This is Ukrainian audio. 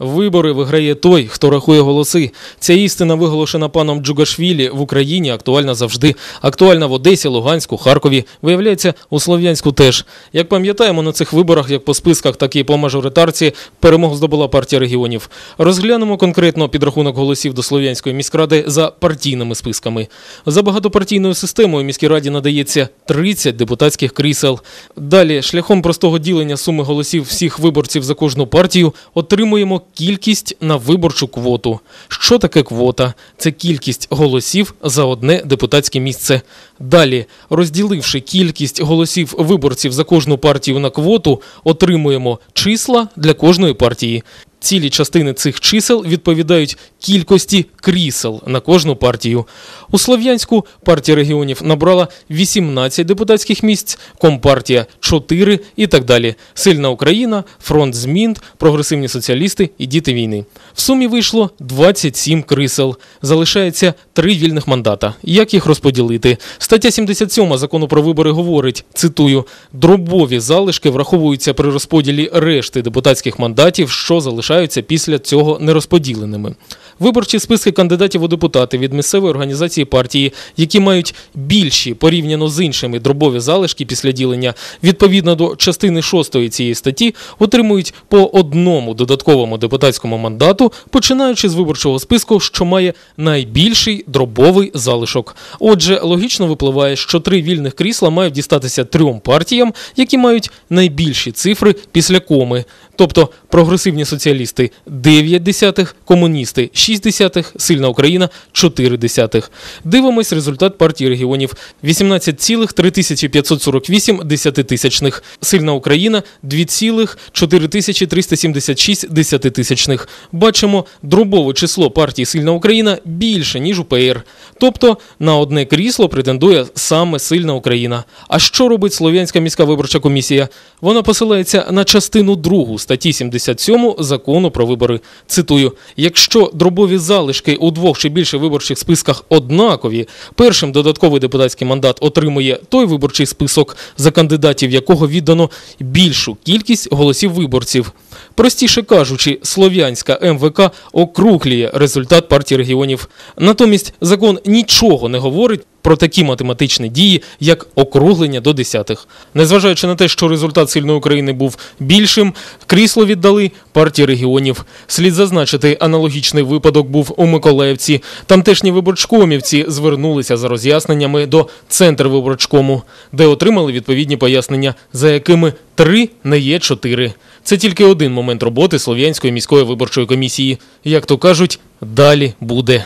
Вибори виграє той, хто рахує голоси. Ця істина виголошена паном Джугашвілі в Україні актуальна завжди. Актуальна в Одесі, Луганську, Харкові. Виявляється, у Слов'янську теж. Як пам'ятаємо, на цих виборах, як по списках, так і по мажоритарці, перемогу здобула партія регіонів. Розглянемо конкретно підрахунок голосів до Слов'янської міськради за партійними списками. За багатопартійною системою міській раді надається 30 депутатських крісел. Далі, шляхом простого ділення суми голосів всіх виборців за кожну партію, отримуємо кількість на виборчу квоту. Що таке квота? Це кількість голосів за одне депутатське місце. Далі, розділивши кількість голосів виборців за кожну партію на квоту, отримуємо числа для кожної партії. Цілі частини цих чисел відповідають кількості крісел на кожну партію. У Слов'янську партія регіонів набрала 18 депутатських місць, Компартія 4 і так далі. Сильна Україна, фронт змін, прогресивні соціалісти і діти війни. В сумі вийшло 27 крісел. Залишається три вільних мандата. Як їх розподілити? Стаття 77 закону про вибори говорить: цитую: дробові залишки враховуються при розподілі решти депутатських мандатів, що залишаються після цього нерозподіленими. Виборчі списки кандидатів у депутати від місцевої організації партії, які мають більші порівняно з іншими дробові залишки після ділення, відповідно до частини 6 цієї статті, отримують по одному додатковому депутатському мандату, починаючи з виборчого списку, що має найбільший дробовий залишок. Отже, логічно випливає, що три вільних крісла мають дістатися трьом партіям, які мають найбільші цифри після коми. Тобто прогресивні соціалісти 9 десятих, комуністи 6 десятих, сильна Україна 4 десятих. Дивимось результат партії регіонів 18,3548 десятитисячних. Сильна Україна 2,4376 десятитисячних. Бачимо, дробове число партії Сильна Україна більше, ніж у ПР. Тобто на одне крісло претендує саме Сильна Україна. А що робить Слов'янська міська виборча комісія? Вона посилається на частину другу статті 77 закону про вибори. Цитую: якщо дробові залишки у двох чи більше виборчих списках однакові, першим додатковий депутатський мандат отримує той виборчий список, за кандидатів якого віддано більшу кількість голосів виборців. Простіше кажучи, слов'янська МВК округлює результат партії регіонів. Натомість закон нічого не говорить про такі математичні дії, як округлення до десятих. Незважаючи на те, що результат сильної України був більшим, крісло віддали партії регіонів. Слід зазначити, аналогічний випадок був у Миколаївці. Тамтешні виборчкомівці звернулися за роз'ясненнями до центру виборчкому, де отримали відповідні пояснення, за якими три не є чотири. Це тільки один момент роботи Слов'янської міської виборчої комісії. Як то кажуть, далі буде.